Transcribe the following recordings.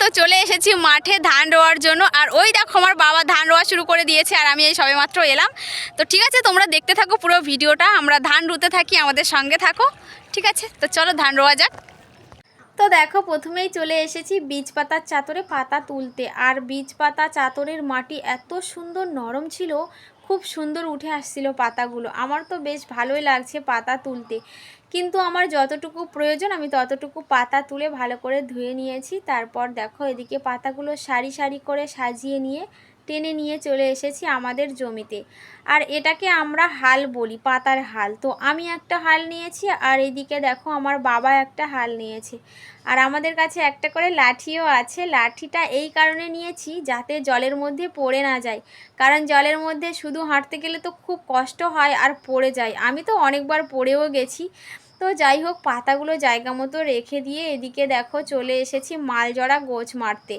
তো চলে এসেছি মাঠে ধান রোয়ার জন্য। আর ওই দেখো, আমার বাবা ধান রোয়া শুরু করে দিয়েছে, আর আমি এই সবেমাত্র এলাম। তো ঠিক আছে, তোমরা দেখতে থাকো পুরো ভিডিওটা। আমরা ধান রুতে থাকি, আমাদের সঙ্গে থাকো। ঠিক আছে, তো চলো ধান রোয়া যাক। তো দেখো, প্রথমেই চলে এসেছি বীজ পাতার চাতরে পাতা তুলতে। আর বীজ পাতা চাতরের মাটি এত সুন্দর নরম ছিল খুব সুন্দর উঠে আসছিল পাতাগুলো। আমার তো বেশ ভালোই লাগছে পাতা তুলতে। কিন্তু আমার যতটুকু প্রয়োজন, আমি ততটুকু পাতা তুলে ভালো করে ধুয়ে নিয়েছি। তারপর দেখো এদিকে পাতাগুলো সারি সারি করে সাজিয়ে নিয়ে টেনে নিয়ে চলে এসেছি আমাদের জমিতে। আর এটাকে আমরা হাল বলি, পাতার হাল। তো আমি একটা হাল নিয়েছি আর এদিকে দেখো আমার বাবা একটা হাল নিয়েছে। আর আমাদের কাছে একটা করে লাঠিও আছে। লাঠিটা এই কারণে নিয়েছি যাতে জলের মধ্যে পড়ে না যায়। কারণ জলের মধ্যে শুধু হাঁটতে গেলে তো খুব কষ্ট হয় আর পড়ে যায়। আমি তো অনেকবার পড়েও গেছি। তো যাই হোক, পাতাগুলো জায়গা মতো রেখে দিয়ে এদিকে দেখো চলে এসেছি মালজড়া গোছ মারতে।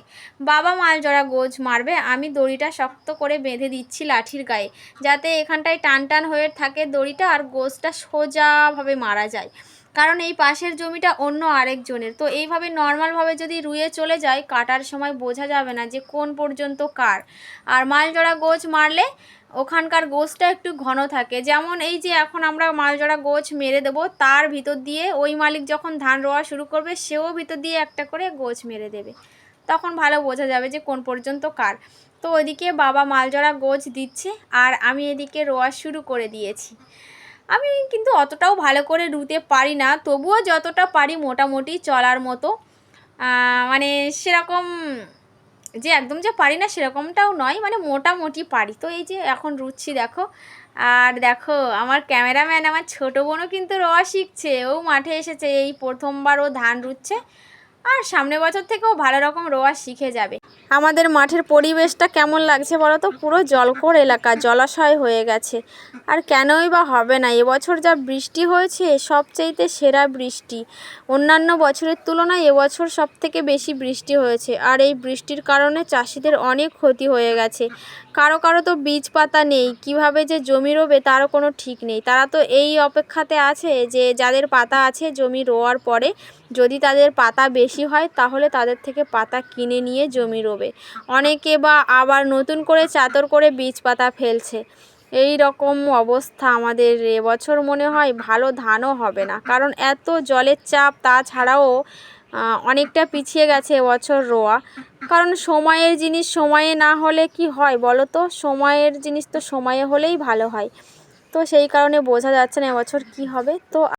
বাবা মালজড়া গোছ মারবে, আমি দড়িটা শক্ত করে বেঁধে দিচ্ছি লাঠির গায়ে, যাতে এখানটায় টান টান হয়ে থাকে দড়িটা আর গোছটা সোজাভাবে মারা যায়। কারণ এই পাশের জমিটা অন্য আরেকজনের। তো এইভাবে নর্মালভাবে যদি রুয়ে চলে যায়, কাটার সময় বোঝা যাবে না যে কোন পর্যন্ত কার। আর মালজড়া গোছ মারলে ওখানকার গোছটা একটু ঘন থাকে। যেমন এই যে এখন আমরা মালজড়া গোছ মেরে দেবো, তার ভিতর দিয়ে ওই মালিক যখন ধান রোয়া শুরু করবে, সেও ভিতর দিয়ে একটা করে গোছ মেরে দেবে। তখন ভালো বোঝা যাবে যে কোন পর্যন্ত কার। তো ওইদিকে বাবা মালজড়া গোছ দিচ্ছে, আর আমি এদিকে রোয়া শুরু করে দিয়েছি। আমি কিন্তু অতটাও ভালো করে রুতে পারি না, তবুও যতটা পারি মোটামুটি চলার মতো। মানে সেরকম যে একদম যে পারি না সেরকমটাও নয় মানে মোটামুটি পারি। তো এই যে এখন রুচ্ছি দেখো, আর দেখো আমার ক্যামেরাম্যান আমার ছোটো বোনও কিন্তু রোয়া শিখছে ও মাঠে এসেছে, এই প্রথমবার ও ধান রুচ্ছে। আর সামনের বছর থেকেও ভালো রকম রোয়া শিখে যাবে। আমাদের মাঠের পরিবেশটা কেমন লাগছে বলো তো? পুরো জলকর এলাকা, জলাশয় হয়ে গেছে। আর কেনই বা হবে না, এবছর যা বৃষ্টি হয়েছে, সবচাইতে সেরা বৃষ্টি। অন্যান্য বছরের তুলনায় এবছর সব থেকে বেশি বৃষ্টি হয়েছে। আর এই বৃষ্টির কারণে চাষিদের অনেক ক্ষতি হয়ে গেছে। কারও কারও তো বীজ পাতা নেই। কীভাবে যে জমি রোবে তারও কোনো ঠিক নেই। তারা তো এই অপেক্ষাতে আছে যে যাদের পাতা আছে জমি রোয়ার পরে যদি তাদের পাতা বেশি হয় তাহলে তাদের থেকে পাতা কিনে নিয়ে জমি রোবে। অনেকে বা আবার নতুন করে চাতর করে বীজ পাতা ফেলছে। এই রকম অবস্থা আমাদের এবছর মনে হয় ভালো ধানও হবে না। কারণ এত জলের চাপ তাছাড়াও অনেকটা পিছিয়ে গেছে এবছর রোয়া। কারণ সময়ের জিনিস সময়ে না হলে কি হয় বলো তো? সময়ের জিনিস তো সময়ে হলেই ভালো হয়। তো সেই কারণে বোঝা যাচ্ছে না এবছর কি হবে। তো